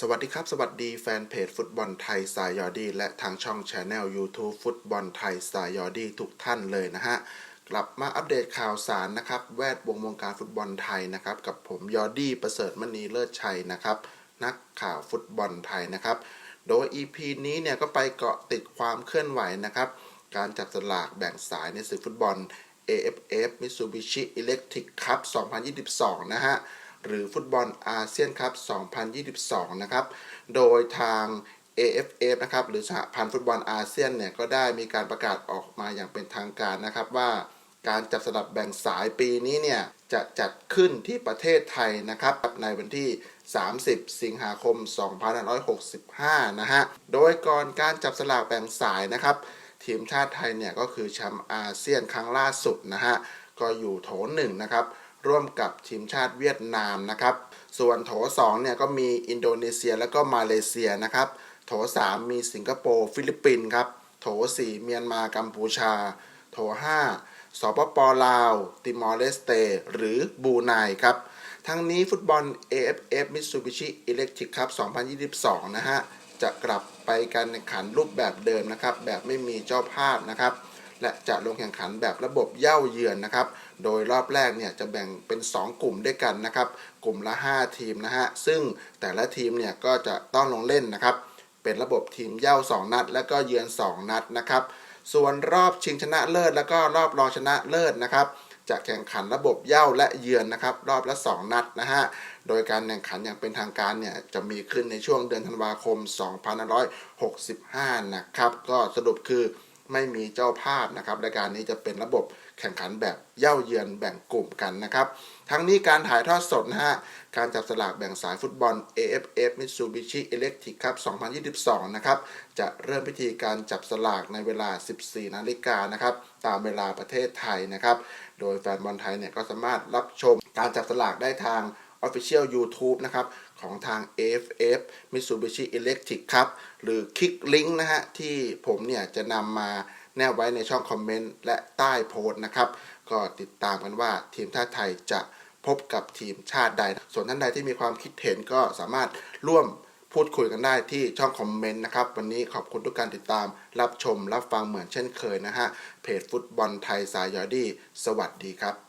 สวัสดีครับ สวัสดีแฟนเพจฟุตบอลไทยสายยอดีและทางช่องช anel YouTube ฟุตบอลไทยสายยอดีทุกท่านเลยนะฮะ กลับมาอัปเดตข่าวสารนะครับ แวดวงวงการฟุตบอลไทยนะครับ กับผมยอดี้ประเสริฐมณีเลิศชัยนะครับ นักข่าวฟุตบอลไทยนะครับ โดย EP นี้เนี่ยก็ไปเกาะติดความเคลื่อนไหวนะครับ การจับสลากแบ่งสายในศึกฟุตบอล AFF Mitsubishi Electric Cup 2022 นะฮะ หรือฟุตบอลอาเซียนคัพ2022 นะครับ โดยทาง AFF นะครับ หรือสหพันธ์ฟุตบอลอาเซียนเนี่ย ก็ได้มีการประกาศออกมาอย่างเป็นทางการนะครับว่าการจับสลับแบ่งสายปีนี้เนี่ย จะจัดขึ้นที่ประเทศไทยนะครับ ในวันที่ 30 สิงหาคม 2565 นะฮะ โดยก่อนการจับสลากแบ่งสายนะครับ ทีมชาติไทยเนี่ยก็คือแชมป์อาเซียนครั้งล่าสุดนะฮะ ก็อยู่โถหนึ่งนะครับ ร่วมกับทีมชาติเวียดนามนะครับ ส่วนโถ2เนี่ยก็มีอินโดนีเซียและก็มาเลเซียนะครับ โถ 3 มีสิงคโปร์ฟิลิปปินส์ครับ โถ 4 เมียนมากัมพูชา โถ 5 สปปลาว ติมอร์เลสเต หรือบูไนครับ ทั้งนี้ฟุตบอล AFF Mitsubishi Electric Cup 2022 นะฮะ จะกลับไปการแข่งขันรูปแบบเดิมนะครับ แบบไม่มีเจ้าภาพนะครับ และจะลงแข่งขันแบบระบบเย่าเยือนนะครับ โดยรอบแรกเนี่ยจะแบ่งเป็น 2 กลุ่มด้วยกันนะครับ กลุ่มละ 5 ทีมนะฮะ ซึ่งแต่ละทีมเนี่ยก็จะต้องลงเล่นนะครับ เป็นระบบทีมเย่า 2 นัด และก็เยือน 2 นัดนะครับ ส่วนรอบชิงชนะเลิศ แล้วก็รอบรองชนะเลิศนะครับจะแข่งขันระบบเย้าและเยือนนะครับ รอบละ 2 นัดนะฮะ โดยการแข่งขันอย่างเป็นทางการเนี่ยจะมีขึ้นในช่วงเดือนธันวาคม 2565 นะครับ ก็สรุปคือ ไม่มีเจ้าภาพนะครับรายการนี้จะเป็นระบบแข่งขันแบบเย้าเยือนแบ่งกลุ่มกันนะครับ ทั้งนี้การถ่ายทอดสดนะฮะ การจับสลากแบ่งสายฟุตบอล AFF Mitsubishi Electric Cup 2022 นะครับ จะเริ่มพิธีการจับสลากในเวลา 14 นาฬิกานะครับ ตามเวลาประเทศไทยนะครับ โดยแฟนบอลไทยเนี่ยก็สามารถรับชมการจับสลากได้ทาง Official YouTube นะครับของทาง AFF Mitsubishi Electric ครับ หรือคลิกลิงก์นะฮะที่ผมเนี่ยจะนำมาแนบไว้ในช่องคอมเมนต์และใต้โพสต์นะครับ ก็ติดตามกันว่าทีมชาติไทยจะพบกับทีมชาติใด ส่วนท่านใดที่มีความคิดเห็นก็สามารถร่วมพูดคุยกันได้ที่ช่องคอมเมนต์นะครับ วันนี้ขอบคุณทุกการติดตามรับชมรับฟังเหมือนเช่นเคยนะฮะ เพจฟุตบอลไทยสายยอดี้สวัสดีครับ